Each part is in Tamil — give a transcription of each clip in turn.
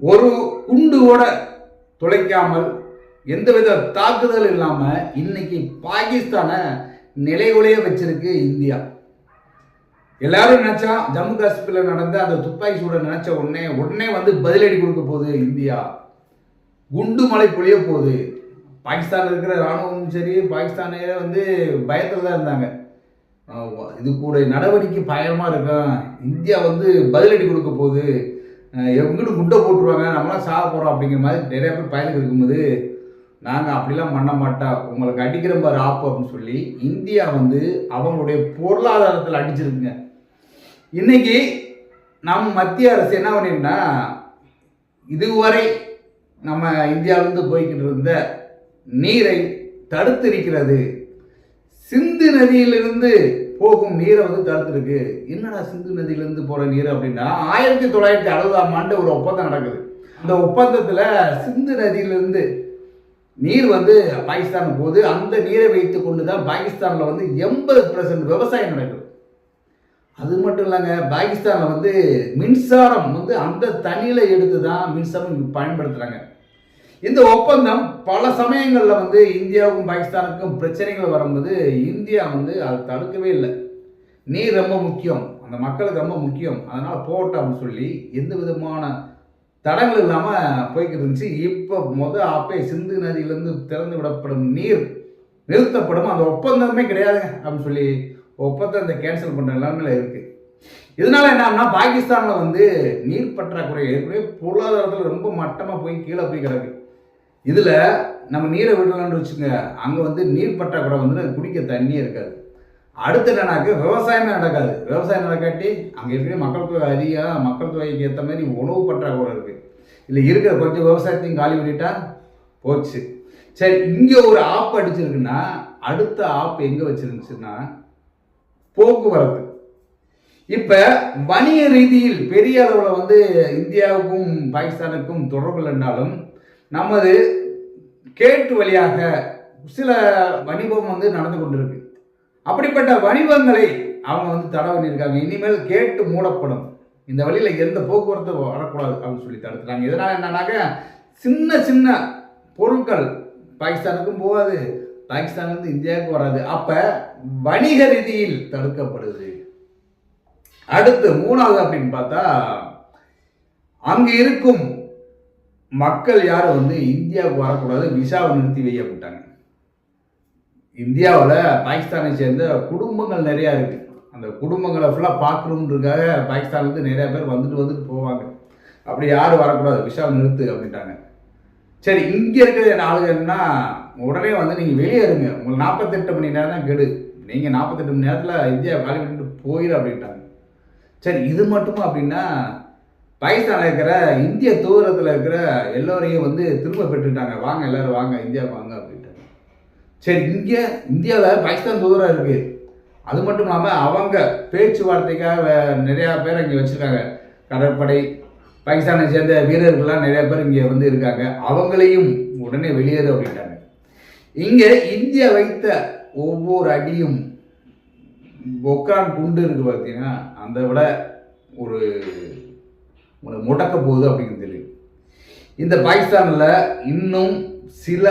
ஒரு குண்டு கூட துளைக்காமல் எந்தவித தாக்குதல் இல்லாமல் இன்னைக்கு பாகிஸ்தானை நிலைகுலைய வச்சிருக்கு இந்தியா. எல்லாரும் நினைச்சா ஜம்மு காஷ்மீரில் நடந்த அந்த துப்பாக்கி சூட நினைச்ச உடனே உடனே வந்து பதிலடி கொடுக்க போகுது இந்தியா. குண்டு மலை பொழிய போகுது. பாகிஸ்தானில் இருக்கிற ராணுவமும் சரி பாகிஸ்தானே வந்து பயத்தில் தான் இருந்தாங்க. இது கூட நடவடிக்கை பயமாக இருக்கும் இந்தியா வந்து பதிலடி கொடுக்க போகுது. எங்கிட்டு முட்டை போட்டுருவாங்க? நம்மளாம் சாக போகிறோம் அப்படிங்கிற மாதிரி நிறைய பேர் பயலுக்கு இருக்கும்போது நாங்கள் அப்படிலாம் பண்ண மாட்டோம். உங்களுக்கு அடிக்கிற மாதிரி ஆப்பு அப்படின்னு சொல்லி இந்தியா வந்து அவங்களுடைய பொருளாதாரத்தில் அடிச்சிருக்குங்க. இன்னைக்கு நம் மத்திய அரசு என்ன பண்ணிருந்தா இதுவரை நம்ம இந்தியாவிலிருந்து போய்கிட்டு இருந்த நீரை தடுத்திருக்கிறது சிந்து நதியிலிருந்து போகும் நீரை வந்து தடுத்துருக்கு என்னடா சிந்து நதியிலேருந்து போகிற நீர் அப்படின்னா ஆயிரத்தி தொள்ளாயிரத்தி அறுபதாம் ஆண்டு ஒரு ஒப்பந்தம் நடக்குது. அந்த ஒப்பந்தத்தில் சிந்து நதியிலிருந்து நீர் வந்து பாகிஸ்தான் போது அந்த நீரை வைத்து கொண்டு தான் பாகிஸ்தானில் வந்து எண்பது விவசாயம் நடக்குது. அது மட்டும் இல்லைங்க பாகிஸ்தானில் வந்து மின்சாரம் வந்து அந்த தண்ணியில் எடுத்து தான் மின்சாரம் பயன்படுத்துகிறாங்க இந்த ஒப்பந்தம் பல சமயங்களில் வந்து இந்தியாவுக்கும் பாகிஸ்தானுக்கும் பிரச்சனைகள் வரும்போது இந்தியா வந்து அதை தடுக்கவே இல்லை. நீர் ரொம்ப முக்கியம் அந்த மக்களுக்கு ரொம்ப முக்கியம் அதனால் போகட்டும் அப்படின்னு சொல்லி எந்த விதமான தடங்கள் இல்லாமல் போய்கிட்டு இருந்துச்சு. இப்போ மொதல் அப்பே சிந்து நதியிலேருந்து திறந்து விடப்படும் நீர் நிறுத்தப்படும்? அந்த ஒப்பந்தமே கிடையாதுங்க அப்படின்னு சொல்லி ஒப்பந்தத்தை கேன்சல் பண்ணுற நிலைமையில் இருக்குது இதனால என்னன்னா பாகிஸ்தானில் வந்து நீர் பற்றாக்குறை ஏற்கனவே பொருளாதாரத்தில் ரொம்ப மட்டமாக போய் கீழே போய் கிடக்கு. இதில் நம்ம நீரை விடலாம்னு வச்சுங்க அங்கே வந்து நீர் பற்றாக்குறை வந்து குடிக்க தண்ணியே இருக்காது. அடுத்து என்னன்னாக்க விவசாயமே நடக்காது. விவசாயம் நடக்காட்டி அங்கே இருக்கிற மக்கள் தொகை அதிகம் மக்கள் தொகைக்கு ஏற்ற மாதிரி உணவு பற்றாக்குறை இருக்குது இல்லை இருக்கிற கொஞ்சம் விவசாயத்தையும் காலி பண்ணிட்டா போச்சு. சரி இங்கே ஒரு ஆப் அடிச்சிருக்குன்னா அடுத்த ஆப் எங்கே வச்சிருந்துச்சுன்னா போக்குவரத்து. இப்போ வணிக ரீதியில் பெரிய அளவில் வந்து இந்தியாவுக்கும் பாகிஸ்தானுக்கும் தொடர்பு இல்லைன்னாலும் நமது கேட்டு வழியாக சில வணிபம் வந்து நடந்து கொண்டிருக்கு. அப்படிப்பட்ட வணிபங்களை அவங்க வந்து தடை பண்ணியிருக்காங்க. இனிமேல் கேட்டு மூடப்படும். இந்த வழியில் எந்த போக்குவரத்து வரக்கூடாது அப்படின்னு சொல்லி தடுத்துட்டாங்க. இதனால் என்னன்னாக்க சின்ன சின்ன பொருட்கள் பாகிஸ்தானுக்கும் போகாது பாகிஸ்தான் வந்து இந்தியாவுக்கு வராது. அப்போ வணிக ரீதியில் தடுக்கப்படுது. அடுத்து மூணாவது அப்படின்னு பார்த்தா அங்கு இருக்கும் மக்கள் யாரும் வந்து இந்தியாவுக்கு வரக்கூடாது விசாவை நிறுத்தி வைக்கப்பட்டாங்க இந்தியாவில் பாகிஸ்தானை சேர்ந்த குடும்பங்கள் நிறையா இருக்குது அந்த குடும்பங்களை ஃபுல்லாக பார்க்கணுன்றதுக்காக பாகிஸ்தான்லேருந்து நிறையா பேர் வந்துட்டு வந்துட்டு போவாங்க. அப்படி யாரும் வரக்கூடாது விசாவை நிறுத்து அப்படின்ட்டாங்க. சரி இங்கே இருக்கிற ஆளுங்கன்னா உடனே வந்து நீங்கள் வெளியே இருங்க. உங்களுக்கு நாற்பத்தெட்டு மணி நேரம் தான் கெடு. நீங்கள் நாற்பத்தெட்டு மணி நேரத்தில் இந்தியா காலி பண்ணிட்டு போயிடு அப்படின்ட்டாங்க. சரி இது மட்டுமா அப்படின்னா பாகிஸ்தானில் இருக்கிற இந்திய தூரத்தில் இருக்கிற எல்லோரையும் வந்து திரும்ப பெற்றுட்டாங்க. வாங்க எல்லாரும் வாங்க இந்தியாவுக்கு வாங்க அப்படின்ட்டாங்க சரி இங்கே இந்தியாவில் பாகிஸ்தான் தூரம் இருக்குது அது மட்டும் இல்லாமல் அவங்க பேச்சுவார்த்தைக்காக நிறையா பேர் இங்கே வச்சுருக்காங்க. கடற்படை பாகிஸ்தானை சேர்ந்த வீரர்கள்லாம் நிறைய பேர் இங்கே வந்து இருக்காங்க. அவங்களையும் உடனே வெளியேறு அப்படின்ட்டாங்க. இங்கே இந்தியா வைத்த ஒவ்வொரு அடியும் பொக்கான் குண்டு இருக்குது பார்த்தீங்கன்னா அந்த விட ஒரு உங்களை முடக்க போகுது அப்படிங்கிறது தெரியும் இந்த பாகிஸ்தானில் இன்னும் சில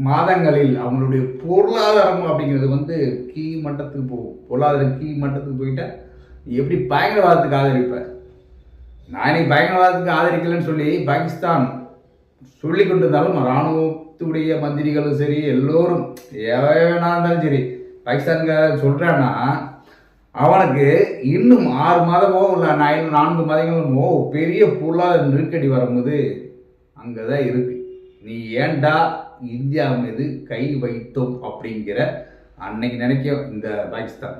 மாதங்களில் அவங்களுடைய பொருளாதாரம் அப்படிங்கிறது வந்து கீ மட்டத்துக்கு போகும் பொருளாதாரம் கீ மட்டத்துக்கு போயிட்டால் எப்படி பயங்கரவாதத்துக்கு ஆதரிப்பேன் நான் இன்னைக்கு பயங்கரவாதத்துக்கு ஆதரிக்கலைன்னு சொல்லி பாகிஸ்தான் சொல்லி கொண்டு இருந்தாலும் இராணுவத்துடைய மந்திரிகளும் சரி எல்லோரும் எவனா இருந்தாலும் சரி பாகிஸ்தான்கார சொல்கிறேன்னா அவனுக்கு இன்னும் ஆறு மாதமோ இல்லை நை- நான்கு மாதங்களுமோ பெரிய பொருளாதார நெருக்கடி வரும்போது அங்கே தான் இருக்கு. நீ ஏண்டா இந்தியா மீது கை வைத்தோம் அப்படிங்கிற அன்னைக்கு நினைக்க இந்த பாகிஸ்தான்.